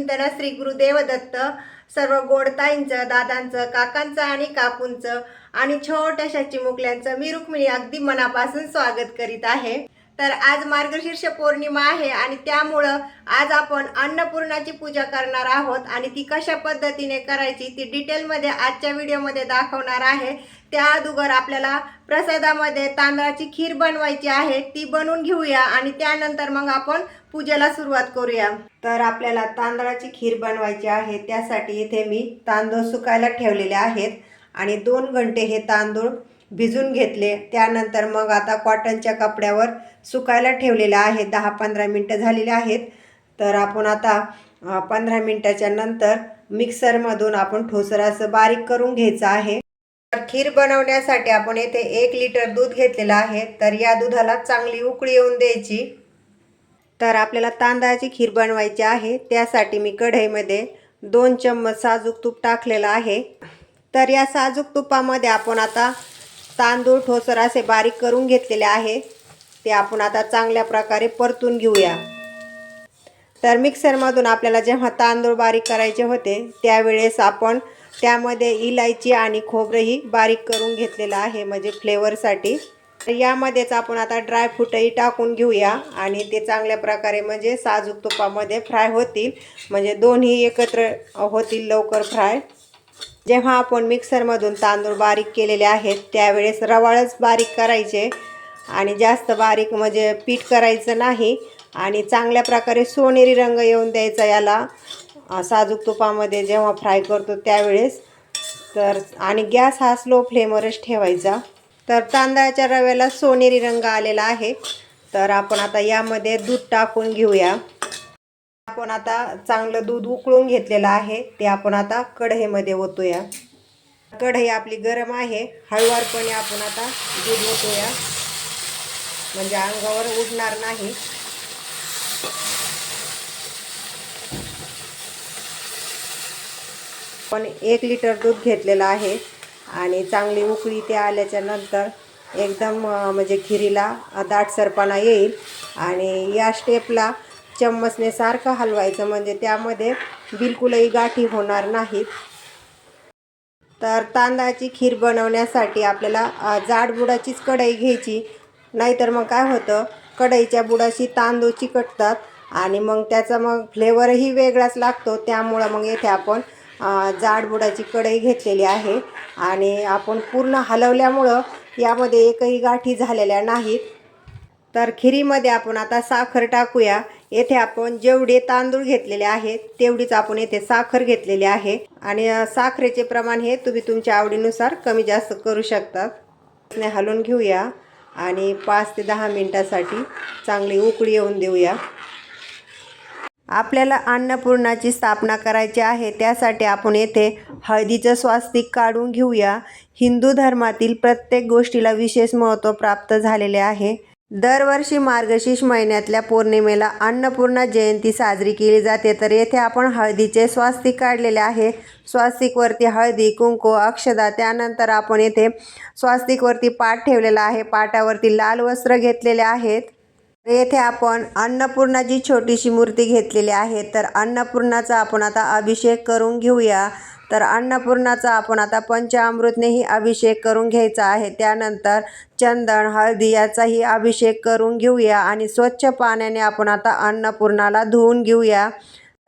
चिंतन श्री गुरुदेव दत्त सर्व गोडताईंचं दादांचं काकांचं आणि काकूंचं आणि छोट्याशा चिमुकल्यांचं मी रुक्मिणी अगदी मनापासून स्वागत करीत आहे. तर आज मार्गशीर्ष पौर्णिमा आहे आणि त्यामुळं आज आपण अन्नपूर्णाची पूजा करणार आहोत आणि ती कशा पद्धतीने करायची ती डिटेलमध्ये आजच्या व्हिडिओमध्ये दाखवणार आहे. त्या अगोदर आपल्याला प्रसादामध्ये तांदळाची खीर बनवायची आहे ती बनवून घेऊया आणि त्यानंतर मग आपण पूजेला सुरुवात करूया. तर आपल्याला तांदळाची खीर बनवायची आहे त्यासाठी इथे मी तांदूळ सुकायला ठेवलेले आहेत आणि दोन घंटे हे तांदूळ भिजून घेतले. त्यानंतर मग आता कॉटनच्या कपड्यावर सुकायला ठेवलेलं आहे दहा पंधरा मिनटं झालेले आहेत. तर आपण आता पंधरा मिनटाच्या नंतर मिक्सरमधून आपण ठोसर असं बारीक करून घ्यायचं आहे. तर खीर बनवण्यासाठी आपण येथे एक लिटर दूध घेतलेलं आहे. तर या दुधाला चांगली उकळी येऊन द्यायची. तर आपल्याला तांदळाची खीर बनवायची आहे. त्यासाठी मी कढईमध्ये दोन चम्मच साजूक तूप टाकलेलं आहे. तर या साजूक तुपामध्ये आपण आता तांदूळ ठोसर असे बारीक करून घेतलेले आहे. ते आपण आता चांगल्या प्रकारे परतून घेऊया. तर मिक्सरमधून आपल्याला जेव्हा तांदूळ बारीक करायचे होते त्यावेळेस आपण त्यामध्ये इलायची आणि खोबरंही बारीक करून घेतलेलं आहे म्हणजे फ्लेवरसाठी. तर यामध्येच आपण आता ड्रायफ्रूटही टाकून घेऊया आणि ते चांगल्या प्रकारे म्हणजे साजूक तुपामध्ये फ्राय होतील. म्हणजे दोन्ही एकत्र होतील लवकर फ्राय. जेव्हा आपण मिक्सरमधून तांदूळ बारीक केलेले आहेत त्यावेळेस रवाळच बारीक करायचे आणि जास्त बारीक म्हणजे पीठ करायचं नाही आणि चांगल्या प्रकारे सोनेरी रंग येऊन द्यायचा याला. साजूक तुपामध्ये जेव्हा फ्राय करतो त्यावेळेस तर आणि गॅस हा स्लो फ्लेमवरच ठेवायचा. तर तांदळाच्या रव्याला सोनेरी रंग आलेला आहे. तर आपण आता यामध्ये दूध टाकून घेऊया. आपण आता चांगलं दूध उकळून घेतलेलं आहे. ते आपण आता कढईमध्ये ओतूया. कढई आपली गरम आहे. हळूवारपणे आपण आता दूध ओतूया. म्हणजे अंगावर उडणार नाही. पण एक लिटर दूध घेतलेलं आहे आणि चांगली उकळी ते आल्याच्यानंतर एकदम म्हणजे खिरीला दाटसरपणा येईल. आणि या स्टेपला चम्मचने सारखं हलवायचं म्हणजे त्यामध्ये बिलकुलही गाठी होणार नाहीत. तर तांदळाची खीर बनवण्यासाठी आपल्याला जाड बुडाचीच कढई घ्यायची. नाहीतर मग काय होतं कढईच्या बुडाशी तांदूळ चिकटतात आणि मग त्याचा मग फ्लेवरही वेगळाच लागतो. त्यामुळं मग येथे आपण जाडबुडाची जाड बुडाची कढई घेतलेली आहे आणि आपण पूर्ण हलवल्यामुळं यामध्ये एकही गाठी झालेल्या नाहीत. तर खिरीमध्ये आपण आता साखर टाकूया. येथे आपण जेवढे तांदूळ घेतलेले आहेत तेवढीच आपण येथे साखर घेतलेली आहे. आणि साखरेचे प्रमाण हे तुम्ही तुमच्या आवडीनुसार कमी जास्त करू शकतात हलवून घेऊया आणि पाच ते दहा मिनटासाठी चांगली उकळी येऊन देऊया. आपल्याला अन्नपूर्णाची स्थापना करायची आहे त्यासाठी आपण येथे हळदीचं स्वास्तिक काढून घेऊया. हिंदू धर्मातील प्रत्येक गोष्टीला विशेष महत्त्व प्राप्त झालेले आहे. दरवर्षी मार्गशीर्ष महिन्यातल्या पौर्णिमेला अन्नपूर्णा जयंती साजरी केली जाते. तर येथे आपण हळदीचे स्वास्तिक काढलेले आहे. स्वास्तिकवरती हळदी कुंकू अक्षदा त्यानंतर आपण येथे स्वास्तिकवरती पाट ठेवलेला आहे. पाटावरती लाल वस्त्र घेतलेले आहेत. येथे आपण अन्नपूर्णाची छोटीशी मूर्ती घेतलेली आहे. तर अन्नपूर्णाचा आपण आता अभिषेक करून घेऊया. तर अन्नपूर्णाचा आपण आता पंचामृतनेही अभिषेक करून घ्यायचा आहे. त्यानंतर चंदन हळदी याचाही अभिषेक करून घेऊया आणि स्वच्छ पाण्याने आपण आता अन्नपूर्णाला धुवून घेऊया.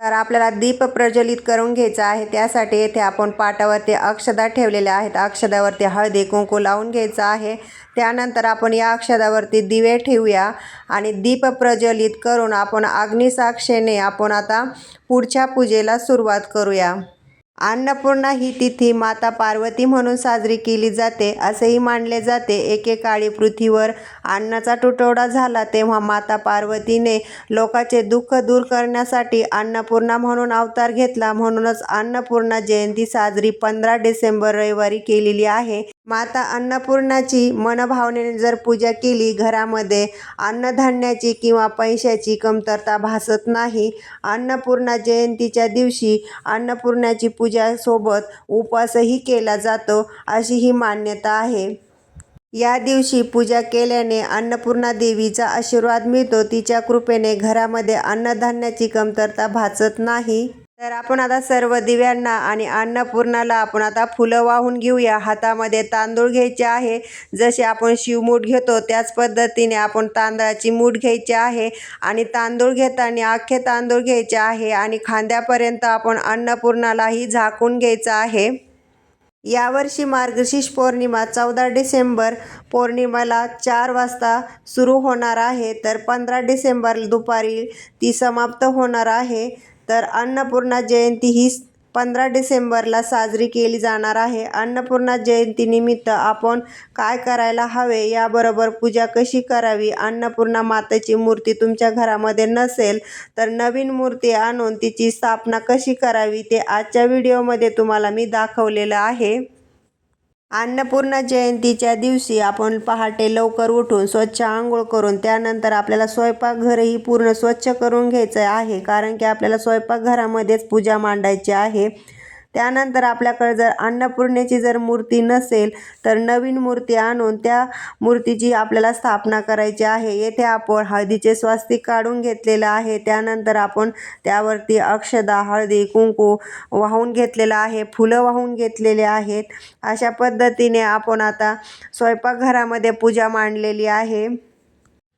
तर आपल्याला दीप प्रज्वलित करून घ्यायचा आहे. त्यासाठी येथे आपण पाटावरती अक्षदा ठेवलेल्या आहेत. अक्षदावरती हळदी कुंकू लावून घ्यायचं आहे. त्यानंतर आपण या अक्षदावरती दिवे ठेवूया आणि दीप प्रज्वलित करून आपण अग्निसाक्षेने आपण आता पुढच्या पूजेला सुरुवात करूया. अन्नपूर्णा ही तिथी माता पार्वती म्हणून साजरी केली जाते असेही मानले जाते. एकेकाळी पृथ्वीवर अन्नाचा तुटवडा झाला तेव्हा माता पार्वतीने लोकांचे दुःख दूर करण्यासाठी अन्नपूर्णा म्हणून अवतार घेतला. म्हणूनच अन्नपूर्णा जयंती साजरी पंधरा डिसेंबर रविवारी केलेली आहे. माता अन्नपूर्णाची मनभावनेने जर पूजा केली घरामध्ये अन्नधान्याची किंवा पैशाची कमतरता भासत नाही अन्नपूर्णा जयंतीच्या दिवशी अन्नपूर्णाची पूजासोबत उपवासही केला जातो अशी ही मान्यता आहे. या दिवशी पूजा केल्याने अन्नपूर्णा देवीचा आशीर्वाद मिळतो. तिच्या कृपेने घरामध्ये अन्नधान्याची कमतरता भासत नाही. तर आपण आता सर्व दिव्यांना आणि अन्नपूर्णाला आपण आता फुलं वाहून घेऊया. हातामध्ये तांदूळ घ्यायचे आहे. जसे आपण शिवमूठ घेतो त्याच पद्धतीने आपण तांदळाची मूठ घ्यायची आहे आणि तांदूळ घेताना अख्खे तांदूळ घ्यायचे आहे आणि खांद्यापर्यंत आपण अन्नपूर्णालाही झाकून घ्यायचं आहे. यावर्षी मार्गशीर्ष पौर्णिमा चौदा डिसेंबर पौर्णिमेला चार वाजता सुरू होणार आहे. तर पंधरा डिसेंबर दुपारी ती समाप्त होणार आहे. तर अन्नपूर्णा जयंती ही पंधरा डिसेंबरला साजरी केली जाणार आहे. अन्नपूर्णा जयंतीनिमित्त आपण काय करायला हवे याबरोबर पूजा कशी करावी? अन्नपूर्णा मातेची मूर्ती तुमच्या घरामध्ये नसेल तर नवीन मूर्ती आणून तिची स्थापना कशी करावी ते आजच्या व्हिडिओमध्ये तुम्हाला मी दाखवलेलं आहे. अन्नपूर्णा जयंतीच्या दिवशी आपण पहाटे लवकर उठून स्वच्छ आंघोळ करून त्यानंतर आपल्याला स्वयंपाकघरही पूर्ण स्वच्छ करून घ्यायचं आहे. कारण की आपल्याला स्वयंपाकघरामध्येच पूजा मांडायची आहे. त्यानंतर आपल्याकडे जर अन्नपूर्णेची जर मूर्ती नसेल तर नवीन मूर्ती आणून त्या मूर्तीची आपल्याला स्थापना करायची आहे. येथे आपण हळदीचे स्वास्तिक काढून घेतलेलं आहे. त्यानंतर आपण त्यावरती अक्षदा हळदी कुंकू वाहून घेतलेलं आहे. फुलं वाहून घेतलेले आहेत. अशा पद्धतीने आपण आता स्वयंपाकघरामध्ये पूजा मांडलेली आहे.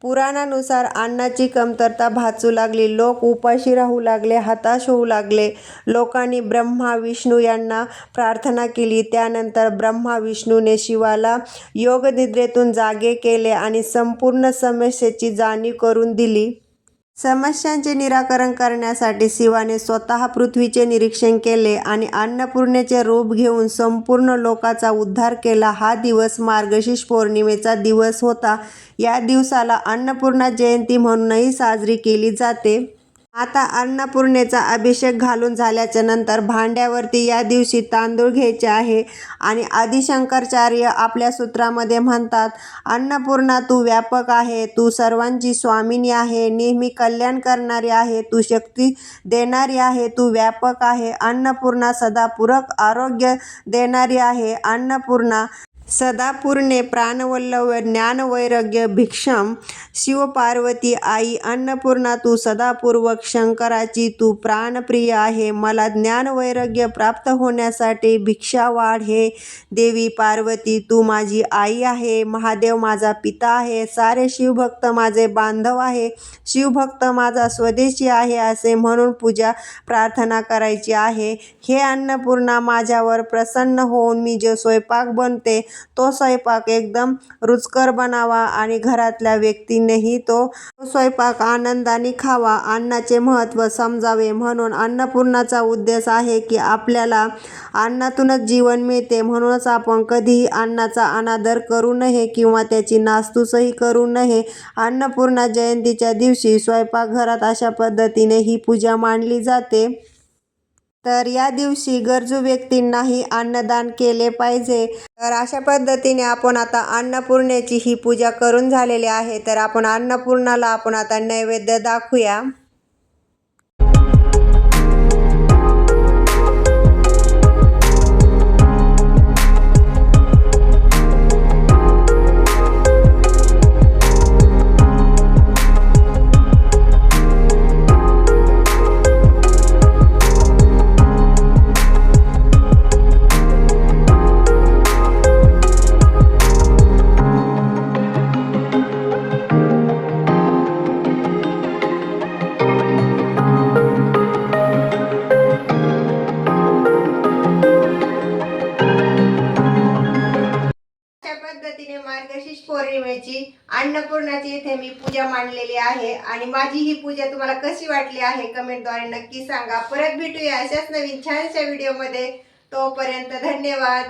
पुराणानुसार अन्नाची कमतरता भासू लागली. लोक उपाशी राहू लागले हताश होऊ लागले. लोकांनी ब्रह्मा विष्णू यांना प्रार्थना केली. त्यानंतर ब्रह्मा विष्णूने शिवाला योगनिद्रेतून जागे केले आणि संपूर्ण समस्येची जाणीव करून दिली. समस्यांचे निराकरण करण्यासाठी शिवाने स्वतः पृथ्वीचे निरीक्षण केले आणि अन्नपूर्णेचे रूप घेऊन संपूर्ण लोकाचा उद्धार केला. हा दिवस मार्गशीर्ष पौर्णिमेचा दिवस होता. या दिवसाला अन्नपूर्णा जयंती म्हणूनही साजरी केली जाते. आता अन्नपूर्णेचा अभिषेक घालून झाल्याच्यानंतर भांड्यावरती या दिवशी तांदूळ घ्यायचे आहे. आणि आदिशंकराचार्य आपल्या सूत्रामध्ये म्हणतात अन्नपूर्णा तू व्यापक आहे. तू सर्वांची स्वामिनी आहे. नेहमी कल्याण करणारी आहे. तू शक्ती देणारी आहे. तू व्यापक आहे. अन्नपूर्णा सदा पूरक आरोग्य देणारी आहे. अन्नपूर्णा सदापूर्णे प्राणवल्लभ ज्ञानवैराग्य भिक्षम शिवपार्वती आई अन्नपूर्णा तू सदापूर्वक शंकराची तू प्राणप्रिय आहे. मला ज्ञानवैराग्य प्राप्त होण्यासाठी भिक्षा वाढ हे. देवी पार्वती तू माझी आई आहे. महादेव माझा पिता आहे. सारे शिवभक्त माझे बांधव आहे. शिवभक्त माझा स्वदेशी आहे असे म्हणून पूजा प्रार्थना करायची आहे. हे अन्नपूर्णा माझ्यावर प्रसन्न होऊन मी जो स्वयंपाक बनते तो स्वयंपाक एकदम रुचकर बनावा आणि घरातल्या व्यक्तींनीही तो स्वयंपाक आनंदाने खावा. अन्नाचे महत्त्व समजावे म्हणून अन्नपूर्णाचा उद्देश आहे की आपल्याला अन्नातूनच जीवन मिळते. म्हणूनच आपण कधीही अन्नाचा अनादर करू नये किंवा त्याची नासधूसही करू नये. अन्नपूर्णा जयंतीच्या दिवशी स्वयंपाकघरात अशा पद्धतीने ही पूजा मांडली जाते. तर या दिवशी गरजू व्यक्तींनाही अन्नदान केले पाहिजे. तर अशा पद्धतीने आपण आता अन्नपूर्णेची ही पूजा करून झालेली आहे. तर आपण अन्नपूर्णाला आपण आता नैवेद्य दाखवूया. मार्गशीर्ष पौर्णिमेची अन्नपूर्णाची इथे मी पूजा मांडलेली आहे. आणि माझी ही पूजा तुम्हाला कशी वाटली आहे कमेंटद्वारे नक्की सांगा. परत भेटूया अशाच नवीन छानशा व्हिडिओमध्ये तोपर्यंत धन्यवाद.